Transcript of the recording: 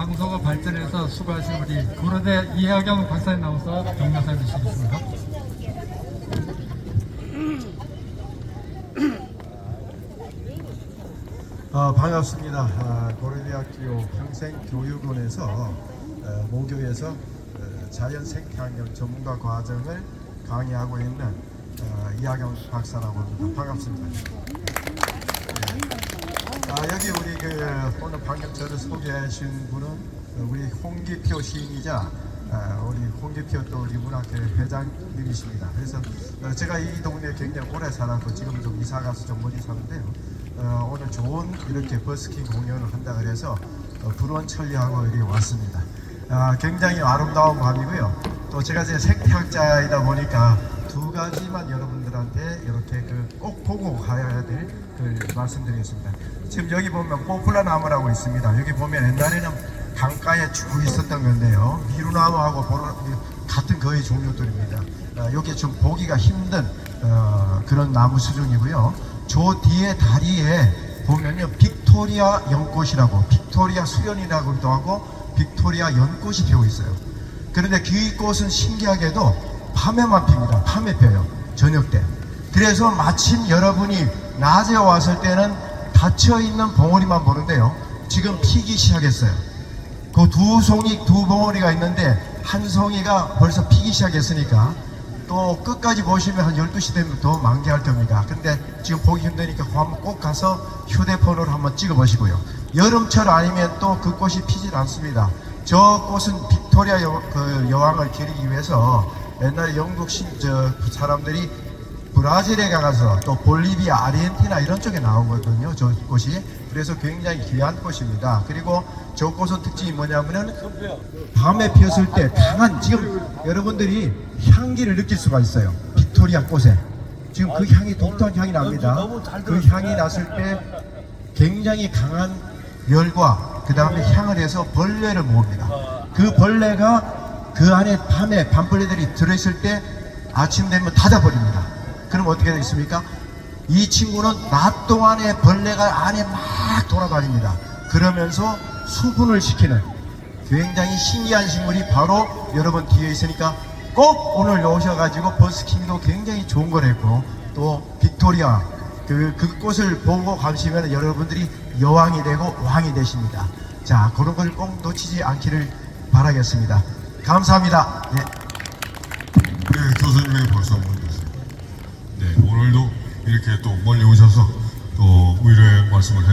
강서가 발전해서 수고하신 우리 고려대 이하경 박사님 나오셔서 경력사 주시겠습니다. 아, 반갑습니다. 아, 고려대학교 평생교육원에서 어, 모교에서 어, 자연 생태환경 전문가 과정을 강의하고 있는 어, 이하경 박사라고 합니다. 반갑습니다. 네. 아, 여기 우리 그 오늘 방금 저를 소개해 주신 분은 어, 우리 홍기표 시인이자 어, 우리 홍기표 또 우리 문학회 회장님이십니다. 그래서 어, 제가 이 동네에 굉장히 오래 살았고 지금 좀 이사 가서 좀 멀리 사는데요. 어, 오늘 좋은 이렇게 버스킹 공연을 한다 그래서 어, 불원 천리하고 여기 왔습니다. 아, 굉장히 아름다운 밤이고요. 또 제가 이제 생태학자이다 보니까 두 가지만 여러분들한테 이렇게 그 꼭 보고 가야 될 그 말씀드리겠습니다. 지금 여기 보면 포플라 나무라고 있습니다. 여기 보면 옛날에는 강가에 쭉 있었던 건데요. 미루나무하고 같은 거의 종류들입니다. 아, 여기 좀 보기가 힘든 어, 그런 나무 수준이고요. 저 뒤에 다리에 보면요 빅토리아 연꽃이라고 빅토리아 수련이라고도 하고 빅토리아 연꽃이 피고 있어요. 그런데 그 꽃은 신기하게도 밤에만 핍니다. 밤에 펴요. 저녁 때. 그래서 마침 여러분이 낮에 왔을 때는 닫혀 있는 봉오리만 보는데요. 지금 피기 시작했어요. 그 두 송이 두 봉오리가 있는데 한 송이가 벌써 피기 시작했으니까 또 끝까지 보시면 한 12시 되면 더 만개할 겁니다. 근데 지금 보기 힘드니까 꼭 가서 휴대폰으로 한번 찍어 보시고요. 여름철 아니면 또 그 꽃이 피질 않습니다. 저 꽃은 빅토리아 여, 그 여왕을 기리기 위해서 옛날에 영국 신, 저 사람들이 브라질에 가서 또 볼리비아, 아르헨티나 이런 쪽에 나오거든요. 저 꽃이. 그래서 굉장히 귀한 꽃입니다. 그리고 저 꽃의 특징이 뭐냐면은 밤에 피었을 때 강한 지금 여러분들이 향기를 느낄 수가 있어요. 빅토리아 꽃에. 지금 그 향이 독특한 향이 납니다. 그 향이 났을 때 굉장히 강한 열과 그 다음에 향을 해서 벌레를 모읍니다. 그 벌레가 그 안에 밤에 밤벌레들이 들어있을 때 아침 되면 닫아버립니다. 그럼 어떻게 되겠습니까? 이 친구는 낮 동안에 벌레가 안에 막 돌아다닙니다. 그러면서 수분을 시키는 굉장히 신기한 식물이 바로 여러분 뒤에 있으니까 꼭 오늘 오셔가지고 버스킹도 굉장히 좋은 걸 했고 또 빅토리아 그, 그 꽃을 보고 가시면 여러분들이 여왕이 되고 왕이 되십니다. 자, 그런 걸 꼭 놓치지 않기를 바라겠습니다. 감사합니다. 네. 네, 박수 한번 주세요. 네, 오늘도 이렇게 또 멀리 오셔서 또 의뢰 말씀을 해